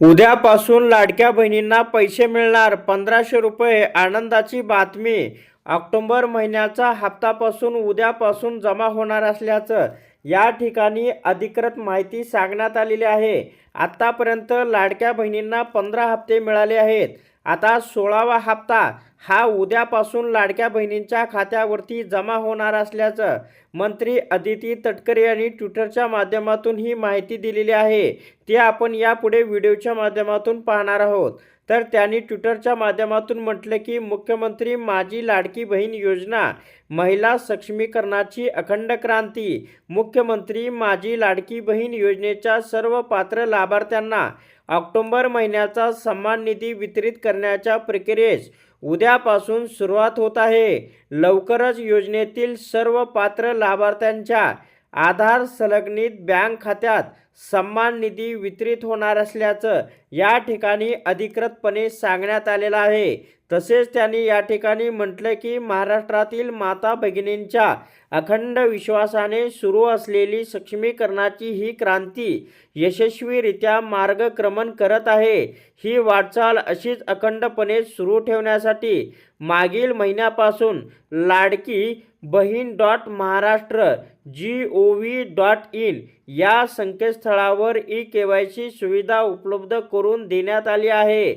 उद्यापासून लाडक्या बहिणींना पैसे मिळणार पंधराशे रुपये. आनंदाची बातमी. ऑक्टोबर महिन्याचा हप्तापासून उद्यापासून जमा होणार असल्याचं या ठिकाणी अधिकृत माहिती सांगण्यात आलेली आहे. आत्तापर्यंत लाडक्या बहिणींना पंधरा हप्ते मिळाले आहेत. आता सोळावा हप्ता हा उद्यापासून लाडक्या बहिणींच्या खात्यावरती जमा होणार असल्याचं मंत्री अदिती तटकरे यांनी ट्विटरच्या माध्यमातून ही माहिती दिलेली आहे. ती आपण यापुढे व्हिडिओच्या माध्यमातून पाहणार आहोत. तर त्यांनी ट्विटरच्या माध्यमातून म्हटलं की मुख्यमंत्री माझी लाडकी बहीण योजना महिला सक्षमीकरणाची अखंड क्रांती मुख्यमंत्री माझी लाडकी बहीण योजनेच्या सर्व पात्र लाभार्थ्यांना ऑक्टोंबर महिन्याचा सन्मान निधी वितरित करण्याच्या प्रक्रियेस उद्यापासून सुरुवात होत आहे. लवकरच योजनेतील सर्व पात्र लाभार्थ्यांच्या आधार संलग्नित बँक खात्यात सन्मान निधी वितरित होणार असल्याचं या ठिकाणी अधिकृतपणे सांगण्यात आलेलं आहे. तसेच त्यांनी या ठिकाणी म्हटलं की महाराष्ट्रातील माता भगिनींच्या अखंड विश्वासाने सुरू असलेली सक्षमीकरणाची ही क्रांती यशस्वीरित्या मार्गक्रमण करत आहे. ही वाटचाल अशीच अखंडपणे सुरू ठेवण्यासाठी मागील महिन्यापासून ladki bahin dot Maharashtra G O V dot in या संकेतस्थळावर ई के वाय सी सुविधा उपलब्ध करून देण्यात आली आहे.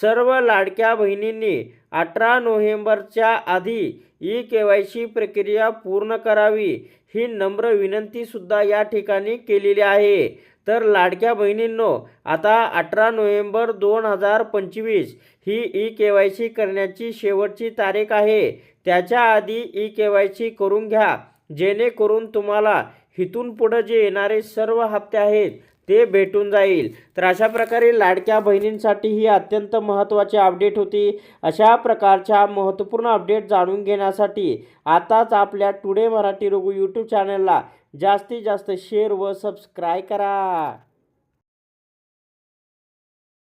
सर्व लाडक्या बहिणींनी अठरा नोव्हेंबरच्या आधी ई के वाय सी प्रक्रिया पूर्ण करावी ही नम्र विनंतीसुद्धा या ठिकाणी केलेली आहे. तर लाडक्या बहिणींनो आता अठरा नोव्हेंबर दोन हजार पंचवीस ही ई के वाय सी करण्याची शेवटची तारीख आहे. त्याच्या आधी ई के वाय सी करून घ्या. जेणेकरून तुम्हाला इथून पुढं जे येणारे सर्व हप्ते आहेत ते भेटून जाईल. तर अशा प्रकारे लाडक्या बहिणींसाठी ही अत्यंत महत्त्वाची अपडेट होती. अशा प्रकारच्या महत्त्वपूर्ण अपडेट जाणून घेण्यासाठी आताच आपल्या टुडे मराठी रघु यूट्यूब चॅनलला जास्तीत जास्त शेअर व सबस्क्राईब करा.